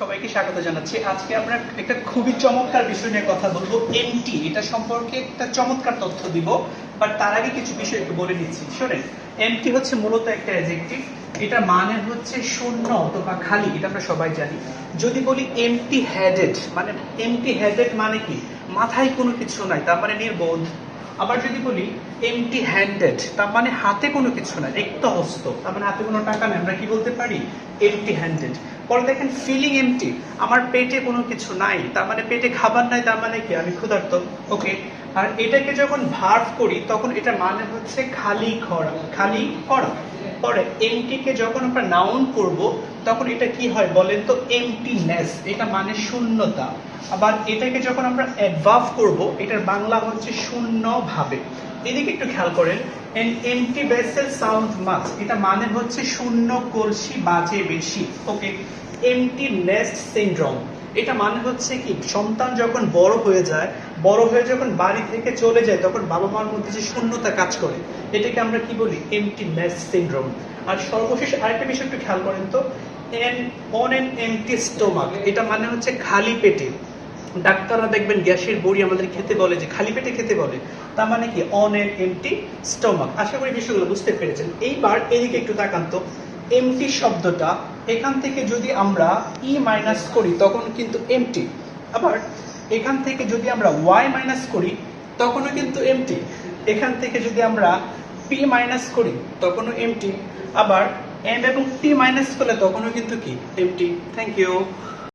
সবাইকে স্বাগত জানাচ্ছি। আজকে আমরা একটা খুবই চমৎকার বিষয় নিয়ে কথা বলব এমটি এটা সম্পর্কে একটা চমৎকার তথ্য দিব বাট তার আগে কিছু বিষয় একটু বলে দিচ্ছি শোনেন এমটি হচ্ছে মূলত একটা অ্যাডজেক্টিভ এটা মানে হচ্ছে শূন্য অথবা খালি, এটা আমরা সবাই জানি। যদি বলি এমটি হেডেড মানে এমটি হেডেড মানে কি? মাথায় কোনো কিছু নাই, তার মানে নির্বোধ। আবার যদি বলি এমটি হ্যান্ডেড তার মানে হাতে কোনো কিছু নাই রিক্ত হস্ত তার মানে হাতে কোনো টাকা নেই, আমরা কি বলতে পারি? এমটি হ্যান্ডেড পরে দেখেন ফিলিং এমটি আমার পেটে কোনো কিছু নাই। তার মানে পেটে খাবার নাই, তার মানে কি? আমি ক্ষুধার্ত। ওকে আর এটাকে যখন ভার্ভ করি, তখন এটা মানে হচ্ছে খালি করা খালি করা পরে এমটিকে যখন আমরা নাউন করব, তখন এটা কি হয় বলেন তো? এমটিনেস এটা মানে শূন্যতা। আবার এটাকে যখন আমরা অ্যাডভার্ভ করব, এটার বাংলা হচ্ছে শূন্য ভাবে এদিকে একটু খেয়াল করেন an empty vessel sound much এটা মানে হচ্ছে শূন্য কলসি বাজে বেশি। ওকে এমটি নেস্ট সিনড্রোম এটা মানে হচ্ছে কি, সন্তান যখন বড় হয়ে যায়, বড় হয়ে যখন বাড়ি থেকে চলে যায়, তখন বাবা মার মধ্যে যে শূন্যতা কাজ করে, এটাকে আমরা কি বলি? এমটি নেস্ট সিনড্রোম আর সর্বশেষ আরেকটা বিষয় একটু খেয়াল করেন তো N on N MT stomach এটা মানে হচ্ছে খালি পেটে। ডাক্তাররা দেখবেন গ্যাসের বড়ি আমাদের খেতে বলে, যে খালি পেটে খেতে বলে। তার মানে কি? অন এন এমটি স্টমাক আশা করি বিষয়গুলো বুঝতে পেরেছেন। এইবার এদিকে একটু তাকান তো। এমটি শব্দটা এখান থেকে যদি আমরা ই মাইনাস করি, তখন কিন্তু এমটি আবার এখান থেকে যদি আমরা ওয়াই মাইনাস করি, তখনও কিন্তু এমটি এখান থেকে যদি আমরা পি মাইনাস করি, তখনও এমটি আবার এম এবং টি মাইনাস করলে তখনও কিন্তু কি? MT thank you